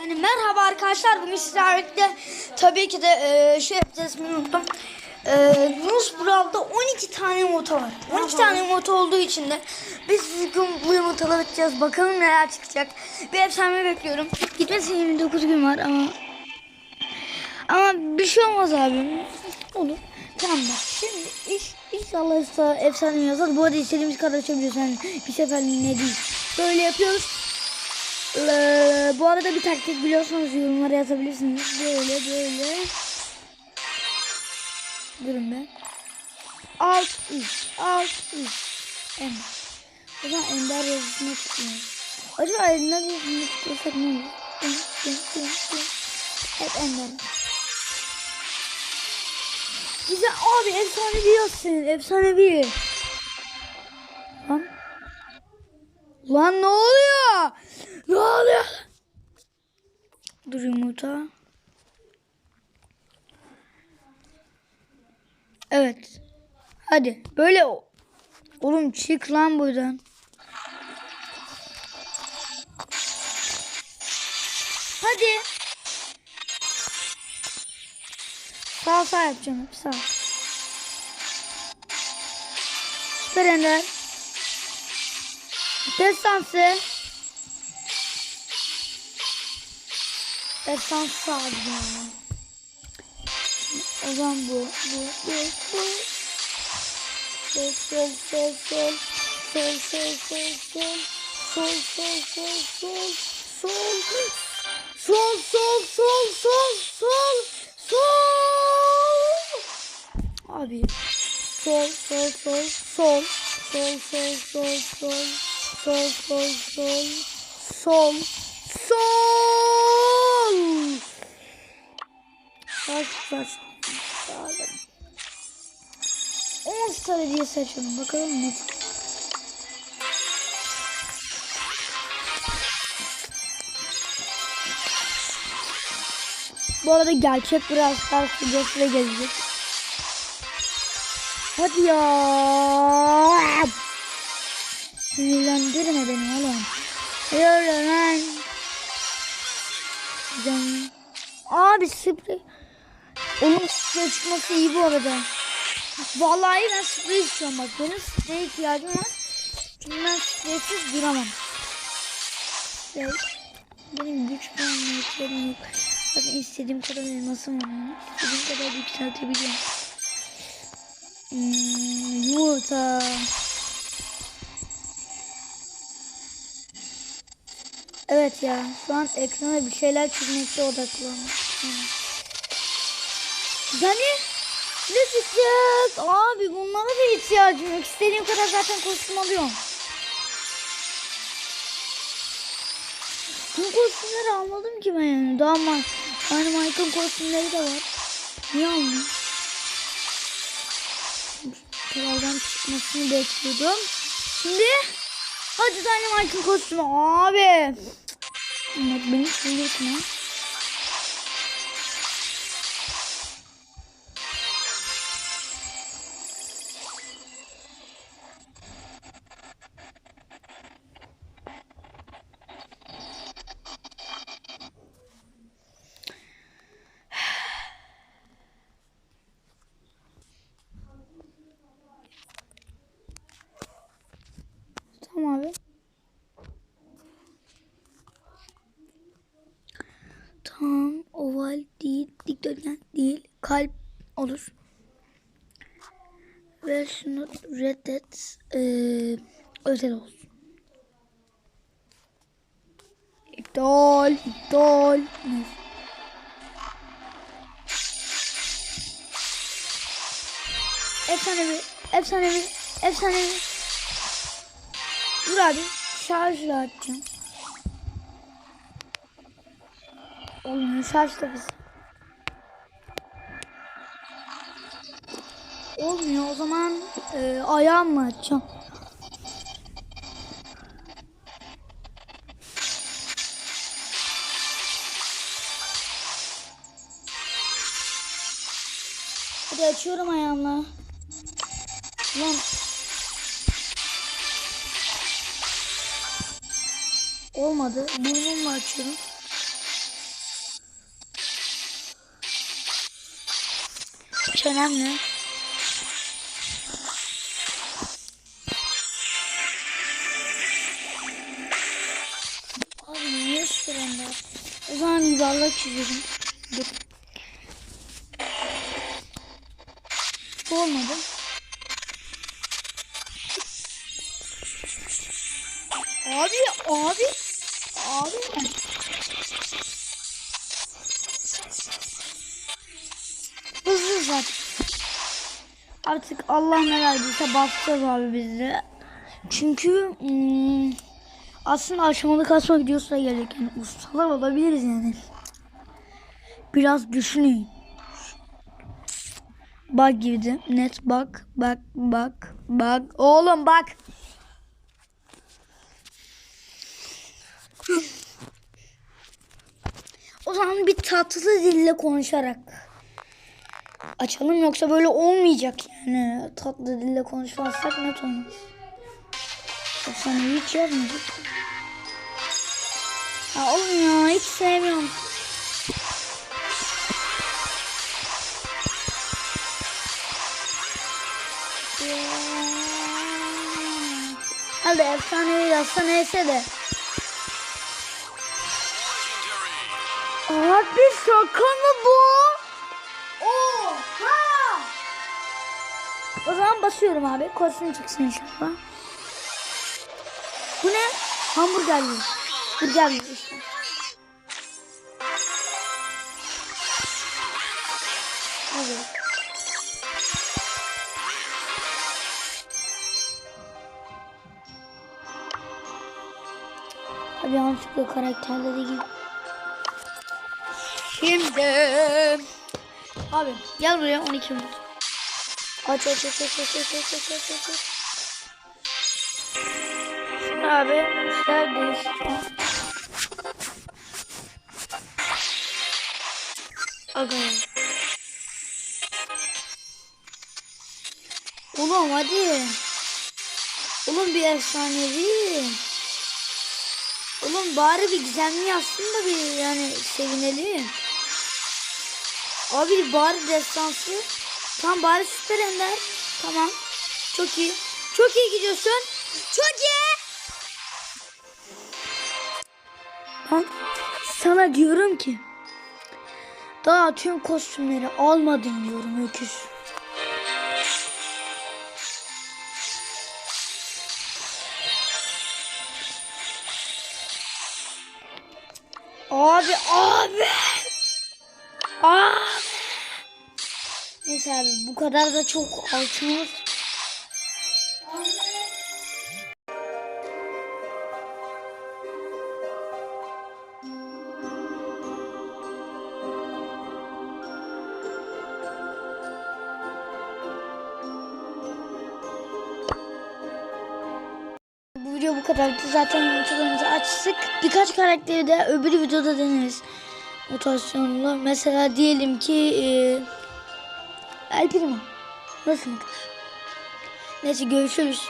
Yani merhaba arkadaşlar bugün sizlerle birlikte tabii ki de e, şey yapacağız ismini unuttum. E, Yunus Brawl'da 12 tane moto var. 12 tane moto olduğu için de biz bugün bu yumurtaları bakacağız. Bakalım neler çıkacak. Bir efsane bekliyorum. Gitmesine 29 gün var ama ama bir şey olmaz abi. Olur. Tamam bak. Şimdi iş, inşallah efsa- efsane yazar. Bu arada istediğimiz kadar açabiliyoruz. Yani bir seferliğine değil. Böyle yapıyoruz. Ee, bu arada bir taktik biliyorsanız yorumlara yazabilirsiniz. Böyle böyle. Durun be. Alt üst. Alt üst. Ender. O zaman Ender yazısına tıklıyoruz. Acaba Ender yazısına tıklasak ne olur? Hep Ender. Güzel abi efsane diyorsun. Efsane bir. Lan. Lan ne oluyor? Ne oluyor? Dur yumurta. Evet. Hadi böyle o- Oğlum çık lan buradan. Hadi. Sağ sağ yapacağım hep sağ. Süper Ender. Destansı. Destansı abi ya. O zaman bu, bu, bu, bu. Sol, sol, sol, sol. Sol, sol, sol, sol. Sol, sol, sol, sol. Sol. Sol, sol, sol, sol, sol. Sol. Abi. Sol, sol, sol, sol. Sol, sol, sol, sol. Sol, sol, sol. Sol. Sol. Seçiyorum. Bakalım ne. Bu arada gerçek biraz Stars videosu gelecek. Hadi ya. Sinirlendirme beni oğlum. Yürü lan. Abi sprey. Oğlum sprey çıkması iyi bu arada. Vallahi ben sprey istiyorum bak. Benim sprey ihtiyacım var. Çünkü ben spreysiz duramam. Sprey. Benim güç puanlarım yok. Zaten istediğim kadar elmasım var. Yani. İstediğim kadar yükseltebiliyorum. Hmm, yumurta. Evet ya şu an ekrana bir şeyler çizmekte odaklanmış. Yani ne çıkacak? Abi bunlara da ihtiyacım yok. İstediğim kadar zaten kostüm alıyorum. Bu kostümleri almadım ki ben yani. Daha ama yani Michael kostümleri de var. Niye almayayım? Kraldan çıkmasını bekliyordum. Şimdi hadi Dynamite'ın kostümü abi. Bak beni çıldırtma. Kalp olur. Ve şunu reddet eee özel olsun. İptal, iptal. Neyse. Efsanevi, efsanevi, efsanevi. Dur abi şarjla açacağım. Oğlum şarj da biz. Olmuyor o zaman e, ayağımla açacağım. Hadi açıyorum ayağımla. Lan. Olmadı. Burnumla açıyorum. Çenemle. Çizelim. Dur. Bu olmadı. Abi, abi, abi. Hızlı zaten. Artık Allah ne verdiyse basacağız abi biz de. Çünkü hmm, aslında aşamalı kasma videosu da gerek. Yani ustalar olabiliriz yani. Biraz düşünün. Bak girdi. Net bak. Bak bak bak. Oğlum bak. O zaman bir tatlı dille konuşarak açalım yoksa böyle olmayacak yani. Tatlı dille konuşmazsak net olmaz. Yoksa hiç yazmayacak. Ya oğlum ya hiç sevmiyorum. Hadi efsanevi yazsa neyse de. Abi şaka mı bu? Oha! O zaman basıyorum abi. Korsun çıksın inşallah. Bu ne? Hamburgerli. Burgerli işte. Yanlışlıkla karakterleri gibi. Şimdi Abi gel buraya 12 minut. Aç aç aç aç aç aç aç aç aç aç aç. Abi işler değişti. Aga. Oğlum hadi. Oğlum bir efsanevi. Oğlum bari bir gizemli yazsın da bir yani sevinelim. Abi bari destansı. Tamam bari süper ender. Tamam. Çok iyi. Çok iyi gidiyorsun. Çok iyi. Ben sana diyorum ki daha tüm kostümleri almadın diyorum öküz. Abi abi. Abi. Neyse abi bu kadar da çok altımız. Video bu kadardı. Zaten yumurtalarımızı açtık. Birkaç karakteri de öbür videoda deneriz. Mutasyonla. Mesela diyelim ki e, El Primo. Nasıl? Neyse görüşürüz.